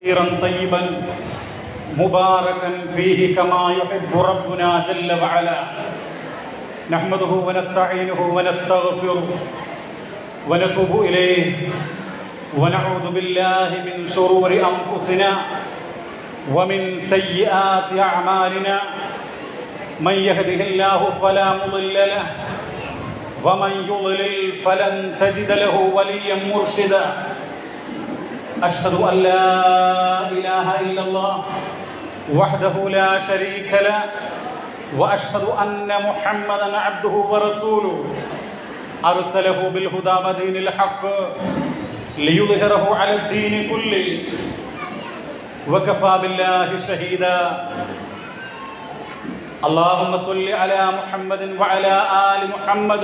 كثيرا طيبا مباركا فيه كما يحب ربنا جل وعلا نحمده ونستعينه ونستغفره ونتوب اليه ونعوذ بالله من شرور انفسنا ومن سيئات اعمالنا من يهده الله فلا مضل له ومن يضلل فلن تجد له وليا مرشدا أشهد أن لا إله إلا الله وحده لا شريك له وأشهد أن محمدا عبده ورسوله. أرسله بالهدى ودين الحق ليظهره على الدين كله. وكفى بالله شهيدا. اللهم صل على محمد وعلى آل محمد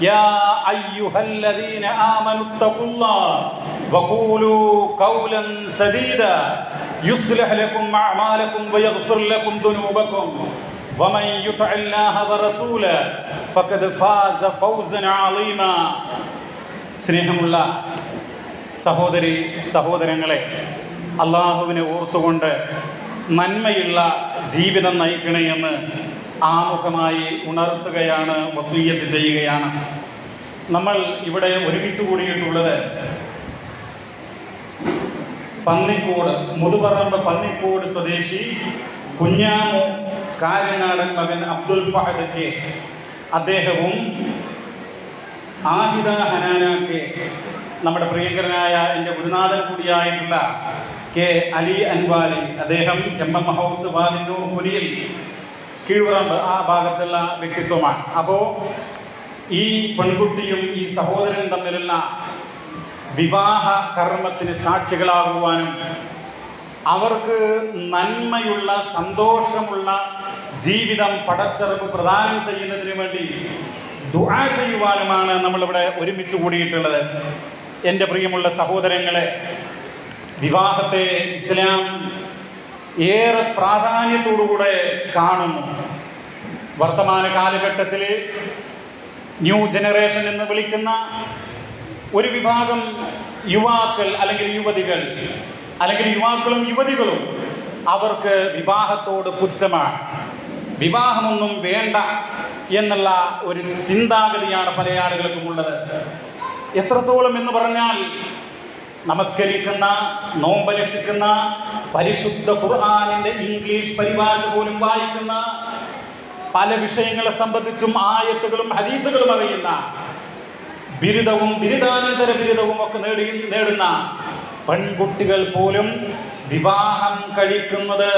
يا أيها الذين آمنوا اتقوا الله وقولوا قولا سديدا يصلح لكم أعمالكم ويغفر لكم ذنوبكم ومن يطع الله ورسوله فقد فاز فوزا عظيما സ്നേഹമുള്ള സഹോദരി സഹോദരങ്ങളെ അള്ളാഹുവിനെ ഓർത്തുകൊണ്ട് നന്മയുള്ള ജീവിതം നയിക്കണേ എന്ന് ആമുഖമായി ഉണർത്തുകയാണ് വസൂയത്ത് ചെയ്യുകയാണ്. നമ്മൾ ഇവിടെ ഒരുമിച്ച് കൂടിയിട്ടുള്ളത് പന്നിക്കോട് മുതുപറമ്പ് പന്നിക്കോട് സ്വദേശി കുഞ്ഞാമു കാര്യനാടൻ മകൻ അബ്ദുൽ ഫഹദ് കെ. അദ്ദേഹവും ആഹിദ ഹനാനക്ക് നമ്മുടെ പ്രിയങ്കരനായ എന്റെ ഗുരുനാഥൻ കൂടിയായിട്ടുള്ള കെ അലി അൻവാലി അദ്ദേഹം എം എം ഹൗസ് വാദിന്നൂർ പുലിയിൽ കീഴ്പറമ്പ് ആ ഭാഗത്തുള്ള വ്യക്തിത്വമാണ്. അപ്പോൾ ഈ പെൺകുട്ടിയും ഈ സഹോദരനും തമ്മിലുള്ള വിവാഹ കർമ്മത്തിന് സാക്ഷികളാകുവാനും അവർക്ക് നന്മയുള്ള സന്തോഷമുള്ള ജീവിതം പടച്ചെറുപ്പ് പ്രദാനം ചെയ്യുന്നതിന് വേണ്ടി ദുആ ചെയ്യുവാനുമാണ് നമ്മളിവിടെ ഒരുമിച്ച് കൂടിയിട്ടുള്ളത്. എന്റെ പ്രിയമുള്ള സഹോദരങ്ങളെ വിവാഹത്തെ ഇസ്ലാം ഏറെ പ്രാധാന്യത്തോടുകൂടെ കാണുന്നു. വർത്തമാന കാലഘട്ടത്തിൽ ന്യൂ ജനറേഷൻ എന്ന് വിളിക്കുന്ന ഒരു വിഭാഗം യുവാക്കൾ അല്ലെങ്കിൽ യുവതികൾ അല്ലെങ്കിൽ യുവാക്കളും യുവതികളും അവർക്ക് വിവാഹത്തോട് പുച്ഛമാണ്. വിവാഹമൊന്നും വേണ്ട എന്നുള്ള ഒരു ചിന്താഗതിയാണ് പല ആളുകൾക്കും ഉള്ളത്. എത്രത്തോളം എന്ന് പറഞ്ഞാൽ നമസ്കരിക്കുന്ന നോമ്പനുഷ്ഠിക്കുന്ന പരിശുദ്ധ ഖുർആാനിന്റെ ഇംഗ്ലീഷ് പരിഭാഷ പോലും വായിക്കുന്ന പല വിഷയങ്ങളെ സംബന്ധിച്ചും ആയത്തുകളും ഹദീസുകളും അറിയുന്ന ബിരുദവും ബിരുദാനന്തര ബിരുദവും ഒക്കെ നേടി നേടുന്ന പെൺകുട്ടികൾ പോലും വിവാഹം കഴിക്കുന്നത്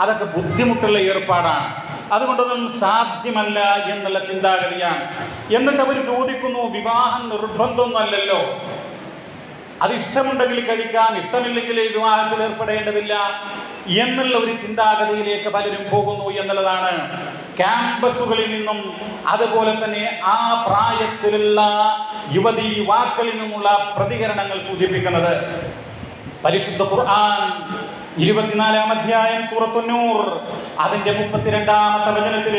അതൊക്കെ ബുദ്ധിമുട്ടുള്ള ഏർപ്പാടാണ്. അതുകൊണ്ടൊന്നും സാധ്യമല്ല എന്നുള്ള ചിന്താഗതിയാണ്. എന്നിട്ട് അവർ ചോദിക്കുന്നു വിവാഹം നിർബന്ധമൊന്നുമല്ലല്ലോ? അത് ഇഷ്ടമുണ്ടെങ്കിൽ കഴിക്കാൻ ഇഷ്ടമില്ലെങ്കിൽ വിവാഹത്തിൽ ഏർപ്പെടേണ്ടതില്ല എന്നുള്ള ഒരു ചിന്താഗതിയിലേക്ക് പലരും പോകുന്നു എന്നുള്ളതാണ് ക്യാമ്പസുകളിൽ നിന്നും അതുപോലെ തന്നെ ആ പ്രായത്തിലുള്ള യുവതി യുവാക്കളിൽ നിന്നുമുള്ള പ്രതികരണങ്ങൾ സൂചിപ്പിക്കുന്നത്. പരിശുദ്ധ ഖുർആൻ ഇരുപത്തിനാലാം അധ്യായം സൂറത്തുന്നൂർ അതിന്റെ മുപ്പത്തിരണ്ടാമത്തെ വചനത്തിൽ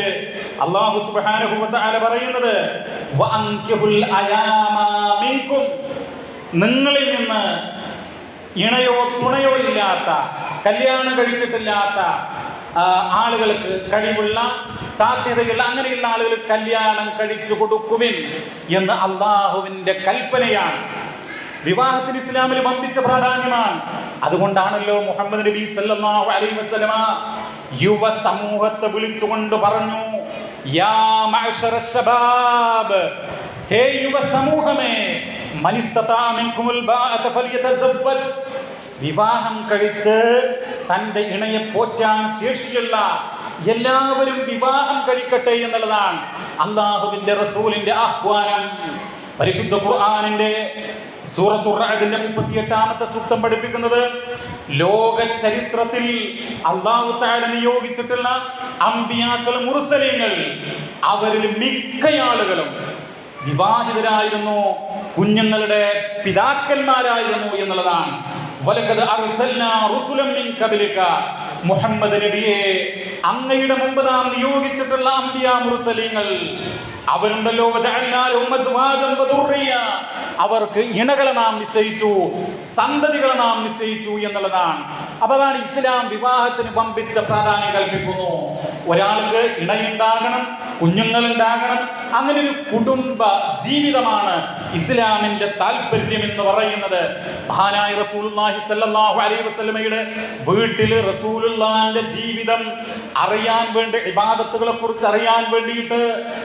അള്ളാഹു സുബാനുഭവത്താല പറയുന്നത് നിങ്ങളിൽ നിന്ന് ഇണയോ തുണയോ ഇല്ലാത്ത കല്യാണം കഴിച്ചിട്ടില്ലാത്ത ആളുകൾക്ക് കഴിവുള്ള സാധ്യതയുള്ള അങ്ങനെയുള്ള ആളുകൾ കല്യാണം കഴിച്ചു കൊടുക്കുവിൻ എന്ന് അള്ളാഹുവിന്റെ കൽപ്പനയാണ്. വിവാഹത്തിന് ഇസ്ലാമിൽ വമ്പിച്ച പ്രാധാന്യമാണ്. അതുകൊണ്ടാണല്ലോ മുഹമ്മദ് നബി സല്ലല്ലാഹു അലൈഹി വസല്ലമ യുവ സമൂഹത്തെ വിളിച്ചുകൊണ്ട് പറഞ്ഞു യാ മഅ്ശറ ശബാബ് ഹേ യുവ സമൂഹമേ മനിസ്തതാ മിൻകുമുൽ ബാഅത ഫലിയതസവ്വജ്. വിവാഹം കഴിച്ച് തന്റെ ഇണയെ പോറ്റാൻ ശേഷിയുള്ള എല്ലാവരും വിവാഹം കഴിക്കട്ടെ എന്നുള്ളതാണ് അള്ളാഹുവിന്റെ റസൂലിന്റെ ആഹ്വാനം. പരിശുദ്ധ ഖുർആാനിന്റെ സൂറത്തുറഅദിന്റെ മുപ്പത്തിയെട്ടാമത്തെ സൂക്തം പഠിപ്പിക്കുന്നത് ലോക ചരിത്രത്തിൽ അള്ളാഹു താല നിയോഗിച്ചിട്ടുള്ള അമ്പിയാക്കൾ മുറുസലീങ്ങൾ അവരിൽ മിക്ക ആളുകളും വിവാഹിതരായിരുന്നു കുഞ്ഞുങ്ങളുടെ പിതാക്കന്മാരായിരുന്നു എന്നുള്ളതാണ് വലക്കത് അർസൽന റുസുലൻ മിൻ ഖബലിക. മുഹമ്മദ് നബിയെ അങ്ങയുടെ മുമ്പ് നാം നിയോഗിച്ചിട്ടുള്ള അമ്പിയാ മുർസലീങ്ങൾ. അവരുണ്ടല്ലോ അവർക്ക് ഇണകളെ നാം നിശ്ചയിച്ചു സന്തതികളെ നാം നിശ്ചയിച്ചു എന്നുള്ളതാണ്. അപ്പൊ അതാണ് ഇസ്ലാം വിവാഹത്തിന് പമ്പിച്ച പ്രാധാന്യം കൽപ്പിക്കുന്നു. ഒരാൾക്ക് ഇണയുണ്ടാകണം കുഞ്ഞുങ്ങൾ ഉണ്ടാകണം അങ്ങനെ ഒരു കുടുംബ ജീവിതമാണ് ഇസ്ലാമിന്റെ താല്പര്യം എന്ന് പറയുന്നത്. മഹാനായ റസൂലുള്ളാഹി സ്വല്ലല്ലാഹു അലൈഹി വസല്ലമയുടെ വീട്ടിൽ റസൂലുള്ളാഹിന്റെ ജീവിതം അറിയാൻ വേണ്ടി ഇബാദത്തുകളെ കുറിച്ച് അറിയാൻ വേണ്ടിയിട്ട്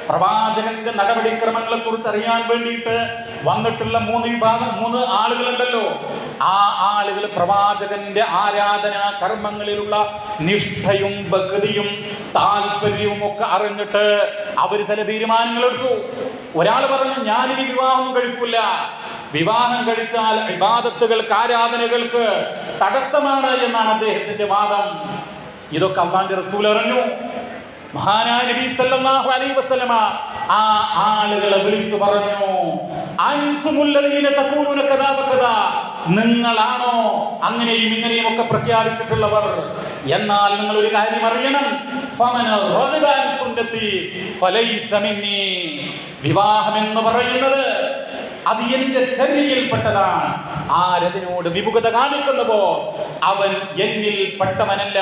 പ്രവാചകന്റെ നടപടിക്രമങ്ങളെ കുറിച്ച് അറിയാൻ വേണ്ടിയിട്ട് വന്നിട്ടുള്ള മൂന്ന് വിഭാഗം മൂന്ന് ആളുകളുണ്ടല്ലോ. ആ ആളുകൾ പ്രവാചകന്റെ ആരാധനാ കർമ്മങ്ങളിലുള്ള നിഷ്ഠയും ഭക്തിയും താല്പര്യവും ഒക്കെ അറിഞ്ഞിട്ട് അവർ ചില തീരുമാനങ്ങൾ എടുത്തു ഒരാൾ പറഞ്ഞു ഞാനിനി വിവാഹം കഴിക്കൂല. വിവാഹം കഴിച്ചാൽ വിവാദത്തുകൾക്ക് ആരാധനകൾക്ക് തടസ്സമാണ് എന്നാണ് അദ്ദേഹത്തിന്റെ വാദം. ഇതൊക്കെ അള്ളാന്റെ റസൂൽ അറിഞ്ഞു. മഹാനായ നബി സല്ലല്ലാഹു അലൈഹി വസല്ലമ ആ ആളുകളെ വിളിച്ചു പറഞ്ഞു നിങ്ങളാണോ അങ്ങനെയും ഇങ്ങനെയും ഒക്കെ പ്രഖ്യാപിച്ചിട്ടുള്ളവർ? എന്നാൽ നിങ്ങൾ ഒരു കാര്യം അറിയണം. ഫമന ഫലൈസ വിവാഹം എന്ന് പറയുന്നത് അത് എന്റെ ചര്യയിൽപ്പെട്ടതാണ് ആരതിനോട് വിമുഖത കാണിക്കുന്നുവോ അവൻ എന്നിൽ പെട്ടവനല്ല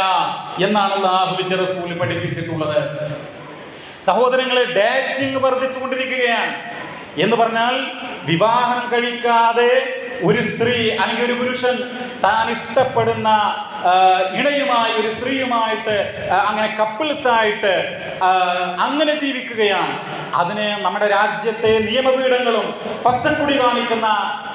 എന്നാണ് അള്ളാഹുവിന്റെ റസൂൽ പഠിപ്പിച്ചിട്ടുള്ളത്. സഹോദരങ്ങളെ ഡേറ്റിംഗ് വർദ്ധിച്ചുകൊണ്ടിരിക്കുകയാണ്. എന്ന് പറഞ്ഞാൽ വിവാഹം കഴിക്കാതെ ഒരു സ്ത്രീ അല്ലെങ്കിൽ ഒരു പുരുഷൻ താൻ ഇഷ്ടപ്പെടുന്ന ഇണയുമായി ഒരു സ്ത്രീയുമായിട്ട് അങ്ങനെ കപ്പിൾസ് ആയിട്ട് അങ്ങനെ ജീവിക്കുകയാണ്. അതിന് നമ്മുടെ രാജ്യത്തെ നിയമപീഠങ്ങളും പച്ചക്കുടി കാണിക്കുന്ന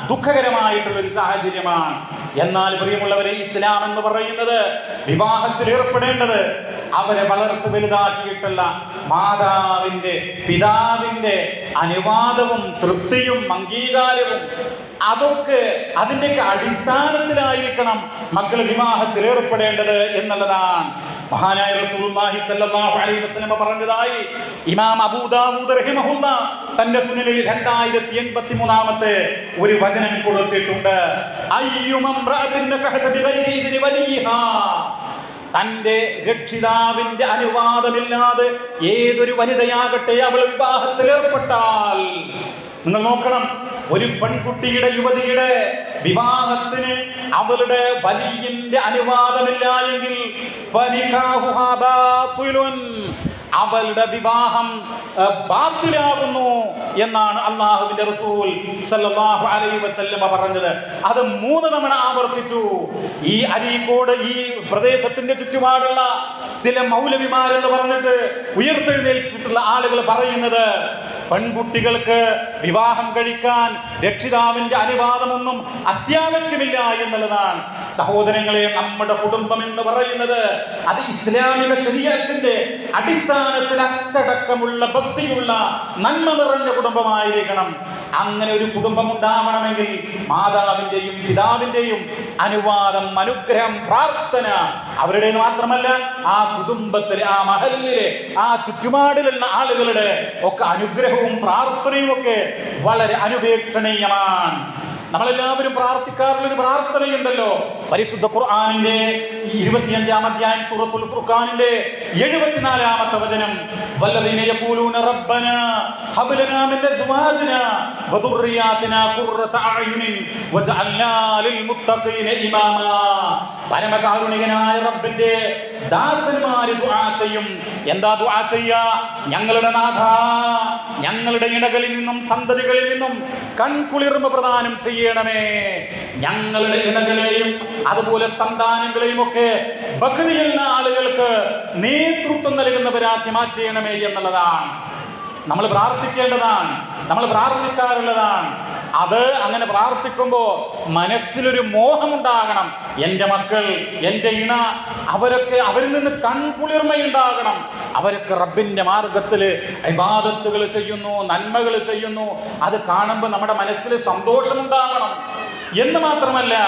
ദുഃഖകരമായിട്ടുള്ള ഒരു സാഹചര്യമാണ്. എന്നാൽ പ്രിയമുള്ളവരെ ഇസ്ലാം എന്ന് പറയുന്നത് വിവാഹത്തിൽ ഏർപ്പെടേണ്ടത് അവരെ വളർത്ത് വലുതാക്കിയിട്ടുള്ള മാതാവിന്റെ പിതാവിന്റെ അനുവാദവും തൃപ്തിയും അംഗീകാരവും അതൊക്കെ അതിന്റെയൊക്കെ അടിസ്ഥാനത്തിലായിരിക്കണം മക്കൾ വിവാഹത്തിൽ ഏർപ്പെടേണ്ടത് എന്നുള്ളതാണ്. മഹാനായ റസൂലുള്ളാഹി സ്വല്ലല്ലാഹു അലൈഹി വസല്ലം പറഞ്ഞതായി. ഇമാം അബൂദാവൂദ് റഹിമഹുല്ല തന്റെ സുനനിൽ രണ്ടായിരത്തി എൺപത്തി മൂന്നാമത്തെ ഒരു വചനം കൊടുത്തിട്ടുണ്ട്. തന്റെ രക്ഷിതാവിന്റെ അനുവാദമില്ലാതെ ഏതൊരു വനിതയാകട്ടെ അവൾ വിവാഹത്തിൽ ഏർപ്പെട്ടാൽ നിങ്ങൾ നോക്കണം ഒരു പെൺകുട്ടിയുടെ യുവതിയുടെ വിവാഹത്തിന് അവളുടെ വലിയന്റെ അനുവാദമില്ല എങ്കിൽ ഫനികാഹുഹാ ബാത്തിലുൻ. അവളുടെ വിവാഹം ബാത്തിലാകുന്നു എന്നാണ് അള്ളാഹുവിന്റെ റസൂൽ സല്ലല്ലാഹു അലൈഹി വസല്ലമ പറഞ്ഞത് അത് മൂന്ന് തവണ ആവർത്തിച്ചു ഈ അരീക്കോട് ഈ പ്രദേശത്തിന്റെ ചുറ്റുപാടുള്ള ചില മൗലവിമാരെന്ന് പറഞ്ഞിട്ട് ഉയർത്തെഴുന്നേറ്റിട്ടുള്ള ആളുകൾ പറയുന്നത് പെൺകുട്ടികൾക്ക് വിവാഹം കഴിക്കാൻ രക്ഷിതാവിന്റെ അനുവാദമൊന്നും അത്യാവശ്യമില്ല എന്നുള്ളതാണ്. സഹോദരങ്ങളെ നമ്മുടെ കുടുംബം എന്ന് പറയുന്നത് അത് ഇസ്ലാമിക ശരീരത്തിന്റെ അടിസ്ഥാനത്തിൽ അച്ചടക്കമുള്ള ഭക്തിയുള്ള നന്മ നിറഞ്ഞ കുടുംബമായിരിക്കണം. അങ്ങനെ ഒരു കുടുംബം ഉണ്ടാവണമെങ്കിൽ മാതാവിന്റെയും പിതാവിന്റെയും അനുവാദം അനുഗ്രഹം പ്രാർത്ഥന അവരുടെ മാത്രമല്ല ആ കുടുംബത്തിലെ ആ മഹലിലെ ആ ചുറ്റുപാടിലുള്ള ആളുകളുടെ ഒക്കെ അനുഗ്രഹവും പ്രാർത്ഥനയും ഒക്കെ വളരെ അനുപേക്ഷണീയമാണ്. നമ്മളെല്ലാവരും പ്രാർത്ഥിക്കാറുള്ള ഒരു പ്രാർത്ഥനയുണ്ടല്ലോ. പരിശുദ്ധ ഖുർആാനിന്റെ ഇരുപത്തിയഞ്ചാം അധ്യായം സൂറത്തുൽ ഫുർഖാനിന്റെ എഴുപത്തിനാലാമത്തെ വചനം. മുത്തഖീന ഇമാമാ. പരമകാരുണികനായ ദുആ ചെയ്യും. എന്താ ദുആ ചെയ്യ? ഞങ്ങളുടെ നാഥ ഞങ്ങളുടെ ഇടകളിൽ നിന്നും സന്തതികളിൽ നിന്നും കൺകുളിർമ പ്രദാനം ചെയ്യണമേ. ഞങ്ങളുടെ ഇണകളെയും അതുപോലെ സന്താനങ്ങളെയും ഒക്കെ ഭക്തിയുള്ള ആളുകൾക്ക് നേതൃത്വം നൽകുന്നവരാക്കി മാറ്റണമേ എന്നുള്ളതാണ്. നമ്മൾ പ്രാർത്ഥിക്കേണ്ടതാണ്. നമ്മൾ പ്രാർത്ഥിക്കാറുള്ളതാണ്. അത് അങ്ങനെ പ്രാർത്ഥിക്കുമ്പോൾ മനസ്സിലൊരു മോഹമുണ്ടാകണം. എന്റെ മക്കൾ എന്റെ ഇണ അവരൊക്കെ അവരിൽ നിന്ന് കൺകുളിർമയുണ്ടാകണം. അവരൊക്കെ റബ്ബിന്റെ മാർഗത്തിൽ വിവാദത്തുകൾ ചെയ്യുന്നു നന്മകൾ ചെയ്യുന്നു. അത് കാണുമ്പോൾ നമ്മുടെ മനസ്സിൽ സന്തോഷമുണ്ടാകണം. എന്ന് മാത്രമല്ല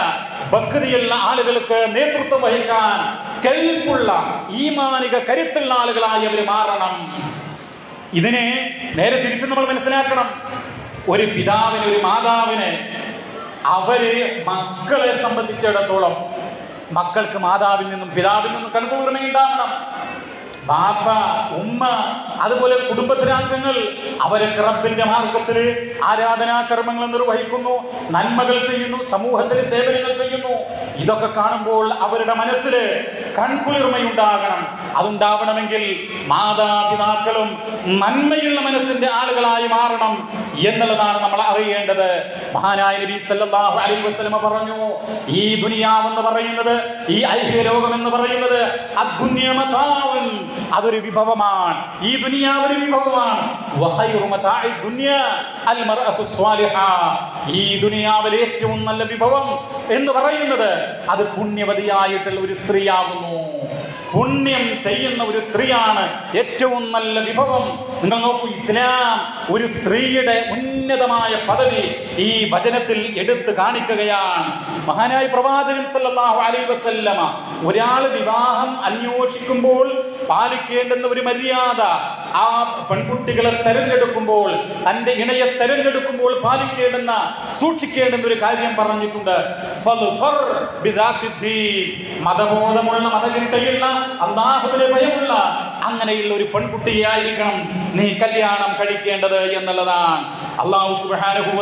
ഭക്തിയുള്ള ആളുകൾക്ക് നേതൃത്വം വഹിക്കാൻ കെൽപ്പുള്ള ഈമാനിക കരുത്തുള്ള ആളുകളായി അവർ മാറണം. ഇതിനെ നേരെ തിരിച്ച് നമ്മൾ മനസ്സിലാക്കണം. ഒരു പിതാവിന് ഒരു മാതാവിന് അവർ മക്കളെ സംബന്ധിച്ചിടത്തോളം മക്കൾക്ക് മാതാവിൽ നിന്നും പിതാവിൽ നിന്നും കൺകുളിർമയുണ്ടാകണം ബാപ്പ ഉമ്മ അതുപോലെ കുടുംബത്തിനാംഗങ്ങൾ അവരൊക്കെ റബ്ബിന്റെ മാർഗത്തിൽ ആരാധനാ കർമ്മങ്ങൾ നിർവഹിക്കുന്നു നന്മകൾ ചെയ്യുന്നു സമൂഹത്തിന് സേവനങ്ങൾ ചെയ്യുന്നു ഇതൊക്കെ കാണുമ്പോൾ അവരുടെ മനസ്സിൽ കൺകുളിർമയുണ്ടാകണം അതുണ്ടാവണമെങ്കിൽ മാതാപിതാക്കളും നന്മയുള്ള മനസ്സിന്റെ ആളുകളായി മാറണം എന്നുള്ളതാണ് നമ്മൾ അറിയേണ്ടത് മഹാനായ നബി സല്ലല്ലാഹു അലൈഹി വസല്ലമ പറഞ്ഞു ഈ ദുനിയാവെന്ന് പറയുന്നത് ഈ ഐഹിക ലോകം എന്ന് പറയുന്നത് അദ്ദുന്യ മതാഉൻ. അതൊരു വിഭവമാണ്. ഈ ദുനിയാവ് ഒരു വിഭവമാണ്. ഈ ദുനിയാവിലെ ഏറ്റവും നല്ല വിഭവം എന്ന് പറയുന്നത് അത് പുണ്യവതിയായിട്ടുള്ള ഒരു സ്ത്രീയാകുന്നു. പുണ്യം ചെയ്യുന്ന ഒരു സ്ത്രീയാണ് ഏറ്റവും നല്ല വിഭവം. നിങ്ങൾ നോക്കൂ ഇസ്ലാം ഒരു സ്ത്രീയുടെ ഉന്നതമായ പദവി ഈ വചനത്തിൽ എടുത്തു കാണിക്കുകയാണ്. മഹാനായ പ്രവാചകൻ സല്ലല്ലാഹു അലൈഹി വസല്ലമ ഒരാൾ വിവാഹം അന്വേഷിക്കുമ്പോൾ പാലിക്കേണ്ടുന്ന ഒരു മര്യാദ ആ പെൺകുട്ടികളെ തെരഞ്ഞെടുക്കുമ്പോൾ തന്റെ ഇണയെ തെരഞ്ഞെടുക്കുമ്പോൾ പാലിക്കേണ്ടുന്ന സൂക്ഷിക്കേണ്ടുന്ന ഒരു കാര്യം പറഞ്ഞിട്ടുണ്ട്. മതബോധമുള്ള മതചിന്തയുള്ള അള്ളാഹുവിനെ ഭയമുള്ള അങ്ങനെയുള്ള ഒരു പെൺകുട്ടിയായിരിക്കണം നീ കല്യാണം കഴിക്കേണ്ടത് എന്നുള്ളതാണ്. അള്ളാഹു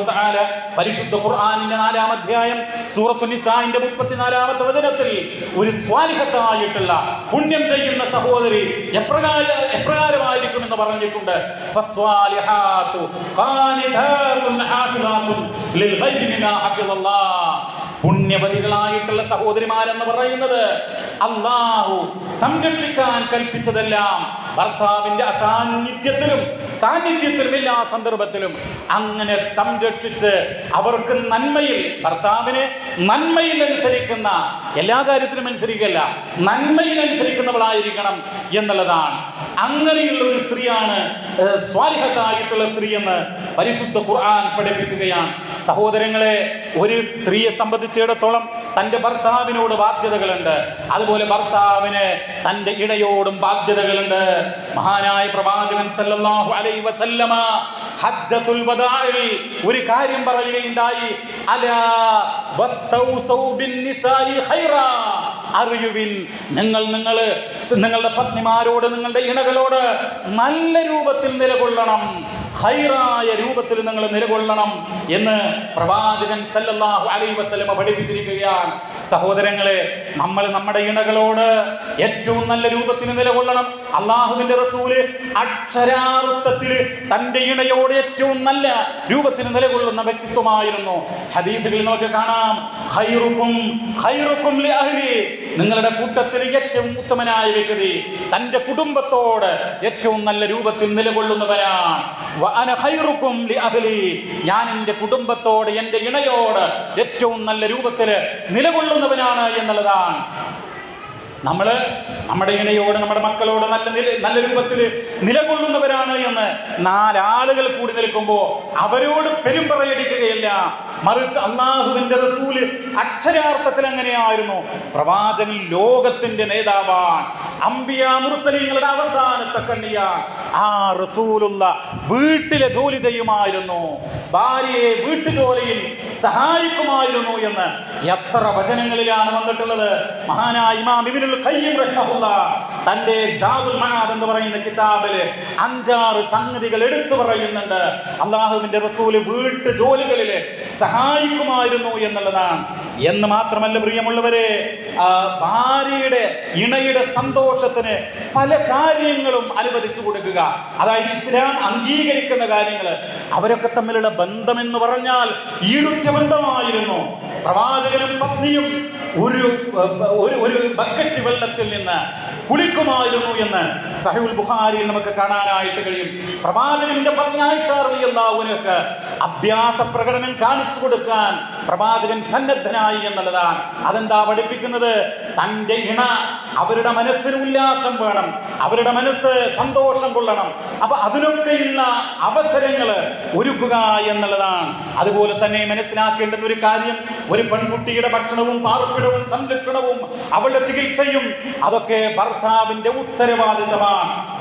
തആല പരിശുദ്ധ ഖുർആനിന്റെ നാലാം അധ്യായം സൂറത്തു നിസാഇന്റെ മുപ്പത്തിനാലാമത്തെ വചനത്തിൽ ഒരു സ്വാലിഹത്തായിട്ടുള്ള പുണ്യം ചെയ്യുന്ന സഹോദരി എപ്രകാര എപ്രകാരമായിരിക്കും എന്ന് പറഞ്ഞിട്ടുണ്ട് പുണ്യവതികളായിട്ടുള്ള സഹോദരിമാരെന്ന് പറയുന്നത് അള്ളാഹു സംരക്ഷിക്കാൻ കൽപ്പിച്ചതെല്ലാം ഭർത്താവിന്റെ അസാന്നിധ്യത്തിലും സാന്നിധ്യത്തിലും എല്ലാ സന്ദർഭത്തിലും അങ്ങനെ സംരക്ഷിച്ച് അവർക്ക് നന്മയിൽ ഭർത്താവിന് നന്മയിൽ അനുസരിക്കുന്ന എല്ലാ കാര്യത്തിലും അനുസരിക്കല്ല നന്മയിൽ അനുസരിക്കുന്നവളായിരിക്കണം എന്നുള്ളതാണ്. അങ്ങനെയുള്ള ഒരു സ്ത്രീയാണ് സ്വാലിഹത്തായിട്ടുള്ള സ്ത്രീ എന്ന് പരിശുദ്ധ ഖുർആൻ പഠിപ്പിക്കുകയാണ്. സഹോദരങ്ങളെ ഒരു സ്ത്രീയെ സംബന്ധിച്ചിടത്തോളം തന്റെ ഭർത്താവിനോട് ബാധ്യതകളുണ്ട്. അതുപോലെ ഭർത്താവിന് തന്റെ ഇടയോടും ബാധ്യതകളുണ്ട്. മഹാനായ പ്രവാചകൻ സല്ലല്ലാഹു അലൈഹി വസല്ലമ ഹജ്ജത്തുൽ ഒരു കാര്യം പറയുകയുണ്ടായി. അലാ അറിയുവിൻ നിങ്ങൾ നിങ്ങൾ നിങ്ങളുടെ പത്നിമാരോട് നിങ്ങളുടെ ഇണകളോട് നല്ല രൂപത്തിൽ നിലകൊള്ളണം. ഹൈറായ രൂപത്തിൽ നിങ്ങൾ നിലകൊള്ളണം എന്ന് പ്രവാചകൻ സല്ലല്ലാഹു അലൈഹി വസല്ലമ പഠിപ്പിച്ചിരിക്കുകയാണ്. സഹോദരങ്ങളെ നമ്മൾ നമ്മുടെ ഇണകളോട് ഏറ്റവും നല്ല രൂപത്തിൽ നിലകൊള്ളണം. അള്ളാഹുവിന്റെ റസൂൽ അക്ഷരാർത്ഥത്തിൽ തന്റെ ഇണയോട് ഏറ്റവും നല്ല രൂപത്തിൽ നിലകൊള്ളുന്ന വ്യക്തിത്വമായിരുന്നു. ഹദീസുകളിൽ നമുക്ക് കാണാം ഖൈറുക്കും ലി നിങ്ങളുടെ കൂട്ടത്തിൽ ഏറ്റവും ഉത്തമനായ വ്യക്തി തന്റെ കുടുംബത്തോട് ഏറ്റവും നല്ല രൂപത്തിൽ ലി ഞാൻ എന്റെ കുടുംബത്തോട് എന്റെ ഇണയോട് ഏറ്റവും നല്ല രൂപത്തിൽ നിലകൊള്ളുന്നവനാണ് എന്നുള്ളതാണ്. നമ്മൾ നമ്മുടെ ഇണയോട് നമ്മുടെ മക്കളോട് നല്ല നില നല്ല രൂപത്തിൽ നിലകൊള്ളുന്നവരാണ് എന്ന് നാലാളുകൾ കൂടി നിൽക്കുമ്പോൾ അവരോട് പെരും പറയടിക്കുകയില്ല. മറിച്ച് അള്ളാഹുവിന്റെ റസൂൽ അക്ഷരാർത്ഥത്തിൽ എങ്ങനെയായിരുന്നു പ്രവാചകൻ ലോകത്തിന്റെ നേതാവാൻ അമ്പിയ മുർസലിങ്ങളുടെ അവസാനത്തെ കണ്ണിയാൻ ആ റസൂലുള്ള വീട്ടിലെ ജോലി ചെയ്യുമായിരുന്നു. ഭാര്യയെ വീട്ടുജോലിയിൽ സഹായിക്കുമായിരുന്നു എന്ന് എത്ര വചനങ്ങളിലാണ് വന്നിട്ടുള്ളത്. മഹാനായ ഇമാം റഹിമഹുള്ള തന്റെ എന്ന് പറയുന്ന കിതാബിൽ അഞ്ചാറ് സംഗതികൾ എടുത്തു പറയുന്നുണ്ട്. അള്ളാഹുവിന്റെ റസൂൽ വീട്ടു ജോലികളിൽ സഹായിക്കുമായിരുന്നു എന്നുള്ളതാണ്. എന്ന് മാത്രമല്ല പ്രിയമുള്ളവരെ ഭാര്യയുടെ ഇണയുടെ സന്തോഷത്തിന് പല കാര്യങ്ങളും അനുവദിച്ചു കൊടുക്കുക. അതായത് ഇസ്ലാം അംഗീകരിക്കുന്ന കാര്യങ്ങൾ അവരൊക്കെ തമ്മിലുള്ള ബന്ധം എന്ന് പറഞ്ഞാൽ ഈടുറ്റ ബന്ധമായിരുന്നു. പ്രവാചകനും പത്നിയും ഒരു ഒരു ഒരു ബക്കറ്റ് വെള്ളത്തിൽ നിന്ന് കുളിക്കുമായിരുന്നു എന്ന് സഹിബുൽ ബുഖാരിയിൽ നമുക്ക് കാണാനായിട്ട് കഴിയും. പ്രവാചകന്റെ പത്നി ആയിഷ റളിയല്ലാഹുവിനൊക്കെ അഭ്യാസ പ്രകടനം കാണിച്ചു കൊടുക്കാൻ പ്രവാചകൻ സന്നദ്ധനായി എന്നുള്ളതാണ് അതെന്താ പഠിപ്പിക്കുന്നത്? തന്റെ ഇണ അവരുടെ മനസ്സിന് ഉല്ലാസം വേണം. അവരുടെ മനസ്സ് സന്തോഷം കൊള്ളണം. അപ്പൊ അതിനൊക്കെയുള്ള അവസരങ്ങൾ ഒരുക്കുക എന്നുള്ളതാണ്. അതുപോലെ തന്നെ മനസ്സിലാക്കേണ്ടുന്ന ഒരു കാര്യം ഒരു പെൺകുട്ടിയുടെ ഭക്ഷണവും പാർപ്പിടവും സംരക്ഷണവും അവളുടെ ചികിത്സയും അതൊക്കെ ഭർത്താവിന്റെ ഉത്തരവാദിത്തമാണ്.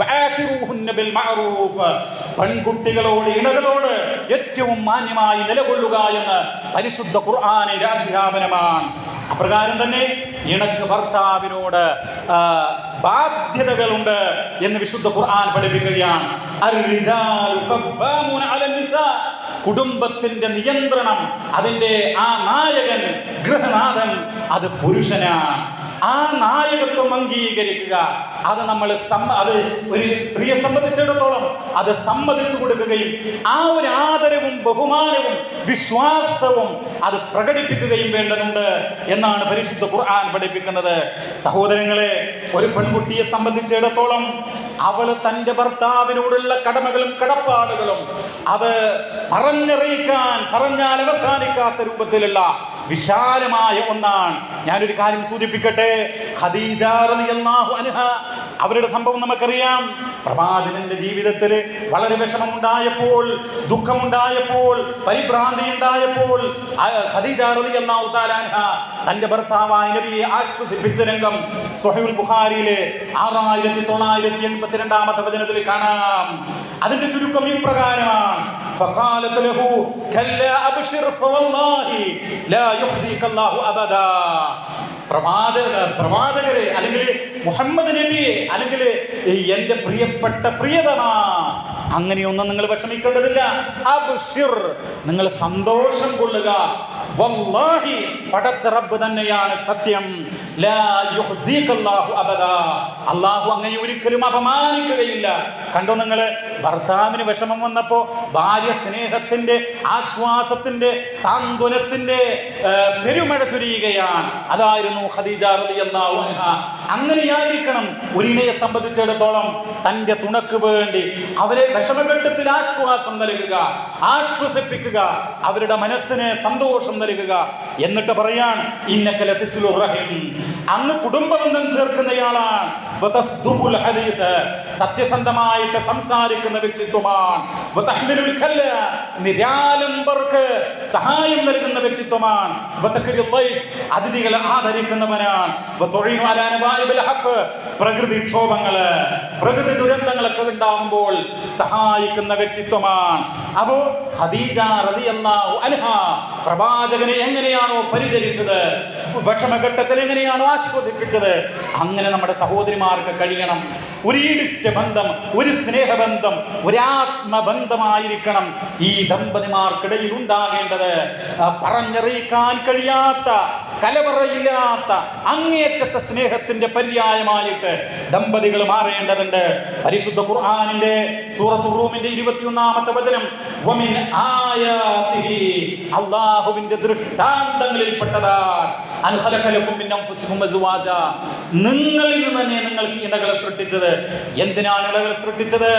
പെൺകുട്ടികളോട് ഇണകളോട് ഏറ്റവും മാന്യമായി നിലകൊള്ളുക എന്ന് പരിശുദ്ധ ഖുർആാനിന്റെ അധ്യാപനമാണ് അപ്രകാരം തന്നെ ഇണക്ക് ഭർത്താവിനോട് ബാധ്യതകളുണ്ട് എന്ന് വിശുദ്ധ ഖുർആൻ പഠിപ്പിക്കുകയാണ്. കുടുംബത്തിന്റെ നിയന്ത്രണം അതിന്റെ ആ നായകൻ ഗൃഹനാഥൻ അത് പുരുഷനാണ്. ആ നായകത്വം അംഗീകരിക്കുക. അത് നമ്മൾ അത് ഒരു സ്ത്രീയെ സംബന്ധിച്ചിടത്തോളം അത് സമ്മതിച്ചു കൊടുക്കുകയും ആ ഒരു ആദരവും ബഹുമാനവും വിശ്വാസവും അത് പ്രകടിപ്പിക്കുകയും വേണ്ടതുണ്ട് എന്നാണ് പരിശുദ്ധ ഖുർആൻ പഠിപ്പിക്കുന്നത്. സഹോദരങ്ങളെ ഒരു പെൺകുട്ടിയെ സംബന്ധിച്ചിടത്തോളം അവൾ തന്റെ ഭർത്താവിനോടുള്ള കടമകളും കടപ്പാടുകളും അത് പറഞ്ഞറിയിക്കാൻ പറഞ്ഞാൽ അവസാനിക്കാത്ത രൂപത്തിലുള്ള വിശാലമായ ഒന്നാണ്. ഞാനൊരു കാര്യം സൂചിപ്പിക്കട്ടെ? ഖദീജ അൻഹ അവരുടെ സംഭവം നമുക്കറിയാം. പ്രവാചകന്റെ ജീവിതത്തിൽ വളരെ വിഷമമുണ്ടായപ്പോൾ ദുഃഖമുണ്ടായപ്പോൾ പരിഭ്രാന്തി ഉണ്ടായപ്പോൾ ഖദീജ റളിയല്ലാഹു തആല അൻഹ തന്റെ ഭർത്താവായ നബിയെ ആശ്വസിപ്പിച്ച രംഗം സ്വഹീഹുൽ ബുഖാരിയിലെ ആറായിരത്തി തൊള്ളായിരത്തി എൺപത്തിരണ്ടാമത്തെ വചനത്തിൽ കാണാം. അതിന്റെ ചുരുക്കം ഇപ്രകാരമാണ്. فقالت له كلا أبشر فوالله لا يخزيك الله أبدا പ്രവാചക പ്രവാചകരെ അല്ലെങ്കിൽ മുഹമ്മദ് നബിയെ അല്ലെങ്കിൽ ഈ എന്റെ പ്രിയപ്പെട്ട പ്രിയതമാ അങ്ങനെയൊന്നും നിങ്ങൾ വിഷമിക്കേണ്ടതില്ല അബ്ശിർ നിങ്ങൾ സന്തോഷം കൊള്ളുക വല്ലാഹി പടച്ച റബ്ബ് തന്നെയാണ് സത്യം. ലാ യുഹ്സികല്ലാഹു അബദ. അല്ലാഹു അങ്ങനെ ഒരിക്കലും അപമാനിക്കുകയില്ല. കണ്ടോ നിങ്ങൾ ഭർത്താവിന് വിഷമം വന്നപ്പോ ഭാര്യ സ്നേഹത്തിന്റെ ആശ്വാസത്തിന്റെ സാന്ത്വനത്തിന്റെ പെരുമഴ ചൊരിയുകയാണ്. അതായിരുന്നു ഖദീജ റളിയല്ലാഹു അൻഹ. അങ്ങനെയായിരിക്കണം ഒരിണയെ സംബന്ധിച്ചിടത്തോളം തന്റെ തുണക്ക് വേണ്ടി അവരെ വിഷമഘട്ടത്തിൽ ആശ്വാസം നൽകുക ആശ്വസിപ്പിക്കുക. അവരുടെ മനസ്സിന് സന്തോഷം നൽകുക എന്നിട്ട് പറയാൻ അങ്ങ് കുടുംബബന്ധം ചേർക്കുന്നയാളാണ്. സത്യസന്ധമായിട്ട് സംസാരിക്കുന്ന വ്യക്തിത്വമാണ്. നിരാലംബർക്ക് സഹായം നൽകുന്ന വ്യക്തിത്വമാണ്. അതിഥികളെ ആദരിക്കുന്നവനാണ് ഹഖ്. പ്രകൃതി ദുരന്തങ്ങളൊക്കെ ഉണ്ടാകുമ്പോൾ സഹായിക്കുന്ന വ്യക്തിത്വമാണ് അപ്പോ ഹദീജ റളിയല്ലാഹു അൻഹ പ്രവാചകനെ എങ്ങനെയാണോ പരിചരിച്ചത്? വിഷമഘട്ടത്തിൽ എങ്ങനെയാണോ ആശ്വസിപ്പിച്ചത്? അങ്ങനെ നമ്മുടെ സഹോദരിമാർക്ക് കഴിയണം. ഒരു ഈടുറ്റ ബന്ധം ഒരു സ്നേഹബന്ധം ഒരാത്മബന്ധമായിരിക്കണം ഈ ദമ്പതിമാർക്കിടയിൽ ഉണ്ടാകേണ്ടത് പറഞ്ഞറിയിക്കാൻ കഴിയാത്ത കലവറയില്ലാത്ത അങ്ങേറ്റത്തെ സ്നേഹത്തിന്റെ പര്യായമായിട്ട് ദമ്പതികൾ മാറേണ്ടതുണ്ട്. പരിശുദ്ധ ഖുർആാനിന്റെ സൂറത്ത് റൂമിന്റെ ഇരുപത്തിയൊന്നാമത്തെ വചനം അള്ളാഹുവിന്റെ ദൃഷ്ടാന്തങ്ങളിൽപ്പെട്ടതാണ് നിങ്ങളിൽ നിന്ന് തന്നെ നിങ്ങൾക്ക് ഇണകളെ സൃഷ്ടിച്ചത്. എന്തിനാണ് ഇണകളെ സൃഷ്ടിച്ചത്?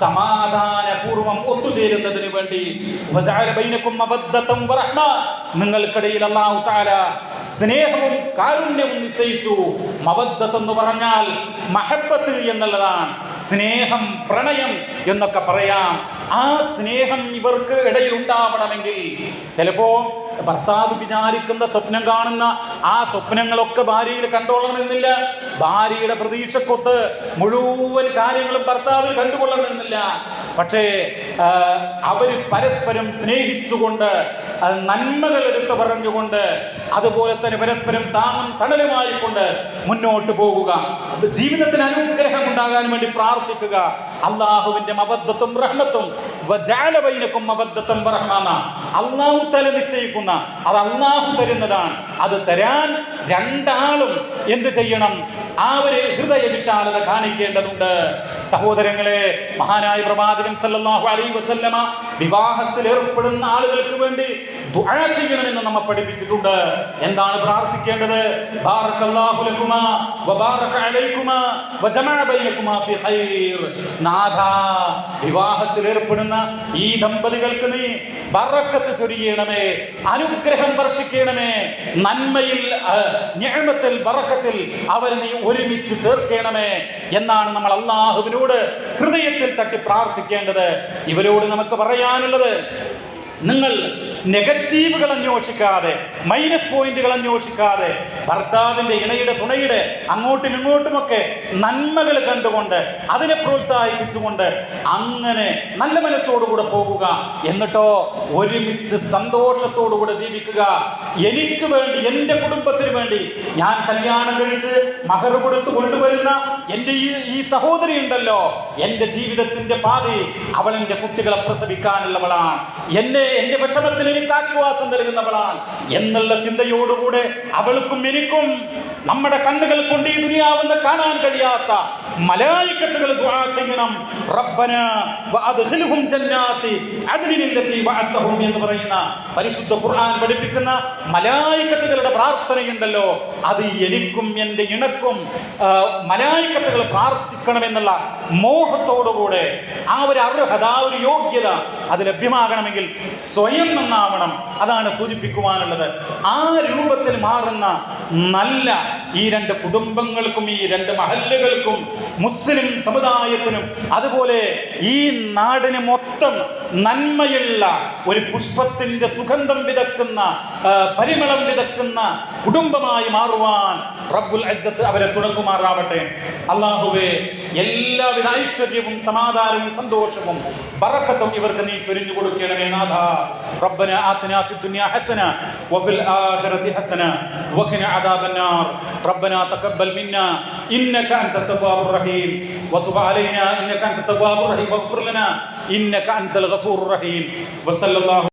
സമാധാനപൂർവം ഒത്തുചേരുന്നതിന് വേണ്ടി. നിങ്ങൾക്കിടയിൽ അല്ലാഹു തആല സ്നേഹവും കാരുണ്യവും നിശ്ചയിച്ചു. മബദ്ധത്ത് എന്ന് പറഞ്ഞാൽ മഹബത്ത് എന്നുള്ളതാണ്. സ്നേഹം പ്രണയം എന്നൊക്കെ പറയാം. ആ സ്നേഹം ഇവർക്ക് ഇടയിൽ ഉണ്ടാവണമെങ്കിൽ ചിലപ്പോ ഭർത്താവ് വിചാരിക്കുന്ന സ്വപ്നം കാണുന്ന ആ സ്വപ്നങ്ങളൊക്കെ ഭാര്യയിൽ കണ്ടോളണമെന്നില്ല ഭാര്യയുടെ പ്രതീക്ഷക്കൊത്ത് മുഴുവൻ കാര്യങ്ങളും ഭർത്താവിൽ കണ്ടുകൊള്ളണമെന്നില്ല. പക്ഷേ അവർ പരസ്പരം സ്നേഹിച്ചുകൊണ്ട് നന്മകൾ എടുത്തു പറഞ്ഞുകൊണ്ട് അതുപോലെ തന്നെ പരസ്പരം താമം തണലുമായിക്കൊണ്ട് മുന്നോട്ട് പോകുക. ജീവിതത്തിന് അനുഗ്രഹം ഉണ്ടാകാൻ വേണ്ടി പ്രാർത്ഥിക്കുക. അള്ളാഹുവിന്റെ അബദ്ധത്തും റഹ്മത്തും അബദ്ധത്തും അള്ളാഹു തല നിശ്ചയിക്കുന്ന അത് അള്ളാഹു തരുന്നതാണ്. അത് തരാൻ രണ്ടാളും എന്ത് ചെയ്യണം? ആ ഒരു ഹൃദയ വിശാലത കാണിക്കേണ്ടതുണ്ട്. സഹോദരങ്ങളെ മഹാനായ പ്രവാചകൻ സല്ലാഹു അലൈ വസല്ലമ വിവാഹത്തിൽ ഏർപ്പെടുന്ന ആളുകൾക്ക് വേണ്ടി ദുആ ചെയ്യണമെന്ന് നമ്മൾ പഠിപ്പിച്ചിട്ടുണ്ട്. എന്താണ് പ്രാർത്ഥിക്കേണ്ടത്? ഖൈർ. വിവാഹത്തിൽ ഏർപ്പെടുന്ന ഈ ദമ്പതികൾക്ക് നീ ബറക്കത്ത് ചൊരിയണമേ അനുഗ്രഹം വർഷിക്കണമേ. നന്മയിൽ ആ, നിഅമത്തിൽ ബറക്കത്തിൽ അവർ നീ ഒരുമിച്ച് ചേർക്കണമേ എന്നാണ് നമ്മൾ അള്ളാഹുവിനോട് ഹൃദയത്തിൽ തട്ടി പ്രാർത്ഥിക്കേണ്ടത്. ഇവരോട് നമുക്ക് പറയാനുള്ളത് നിങ്ങൾ നെഗറ്റീവുകൾ അന്വേഷിക്കാതെ മൈനസ് പോയിന്റുകൾ അന്വേഷിക്കാതെ ഭർത്താവിന്റെ ഇണയുടെ തുണയുടെ അങ്ങോട്ടും ഇങ്ങോട്ടുമൊക്കെ നന്മകൾ കണ്ടുകൊണ്ട് അതിനെ പ്രോത്സാഹിപ്പിച്ചുകൊണ്ട് അങ്ങനെ നല്ല മനസ്സോടുകൂടെ പോകുക എന്നിട്ടോ ഒരുമിച്ച് സന്തോഷത്തോടുകൂടെ ജീവിക്കുക. എനിക്ക് വേണ്ടി എന്റെ കുടുംബത്തിന് വേണ്ടി ഞാൻ കല്യാണം കഴിച്ച് മഹർ കൊടുത്ത് കൊണ്ടുവരുന്ന എന്റെ ഈ ഈ സഹോദരി ഉണ്ടല്ലോ എന്റെ ജീവിതത്തിന്റെ പാതി അവൾ എന്റെ കുട്ടികളെ പ്രസവിക്കാനുള്ളവളാണ്. എന്നെ എന്റെ വിഷമത്തിൽ എനിക്ക് ആശ്വാസം നൽകുന്നവളാണ്. എന്നുള്ള ചിന്തയോടുകൂടെ അവൾക്കും എനിക്കും നമ്മുടെ കണ്ണുകൾ കൊണ്ട് ഈ ദുനിയാവെന്ന് കാണാൻ കഴിയാത്ത മലായിക്കത്തുകൾ ദുആ ചെയ്യണം. റബ്ബന വഅദ്ഖിൽഹും ജന്നാത്തി അദ്നില്ലത്തി വഅത്തഹും എന്ന് പറയുന്ന പരിശുദ്ധ ഖുർആൻ പഠിപ്പിക്കുന്ന മലായിക്കത്തുകളുടെ പ്രാർത്ഥനയുണ്ടല്ലോ. അത് എനിക്കും എന്റെ ഇണക്കും മലായിക്കത്തുകൾ പ്രാർത്ഥിക്കണമെന്നുള്ള മോഹത്തോടുകൂടെ ആ ഒരു അർഹത ആ ഒരു യോഗ്യത അത് ലഭ്യമാകണമെങ്കിൽ സ്വയം നന്നാവണം. അതാണ് സൂചിപ്പിക്കുവാനുള്ളത്. ആ രൂപത്തിൽ മാറുന്ന നല്ല ഈ രണ്ട് കുടുംബങ്ങൾക്കും ഈ രണ്ട് മഹല്ലുകൾക്കും മുസ്ലിം സമുദായത്തിനും അതുപോലെ ഈ നാടിന് മൊത്തം നന്മയുള്ള ഒരു പുഷ്പത്തിന്റെ സുഗന്ധം വിതക്കുന്ന പരിമളം വിതക്കുന്ന കുടുംബമായി മാറുവാൻ റബ്ബുൽ അജ്ജത്ത് അവരെ തുടങ്ങുമാറാവട്ടെ അള്ളാഹുവെ എല്ലാവിധ ഐശ്വര്യവും സമാധാനവും സന്തോഷവും ബറക്കത്തും ഇവർക്ക് നീ ചൊരിഞ്ഞു കൊടുക്കണമേ നാഥ. റബ്ബന ആത്തിന ഫി ദുനിയ ഹസന വഫിൽ ആഖിറതി ഹസന വഖിന അദാബന്നാർ. റബ്ബന തഖബ്ബൽ മിന്നാ ഇന്നക അൻത തവ്വാബുർ റഹീം. വതുബ് അലൈനാ ഇന്നക അൻത തവ്വാബുർ റഹീം വഗ്ഫിർ ലനാ ഇന്നക അൻതൽ ഗഫൂറുർ റഹീം. വസല്ലല്ലാഹു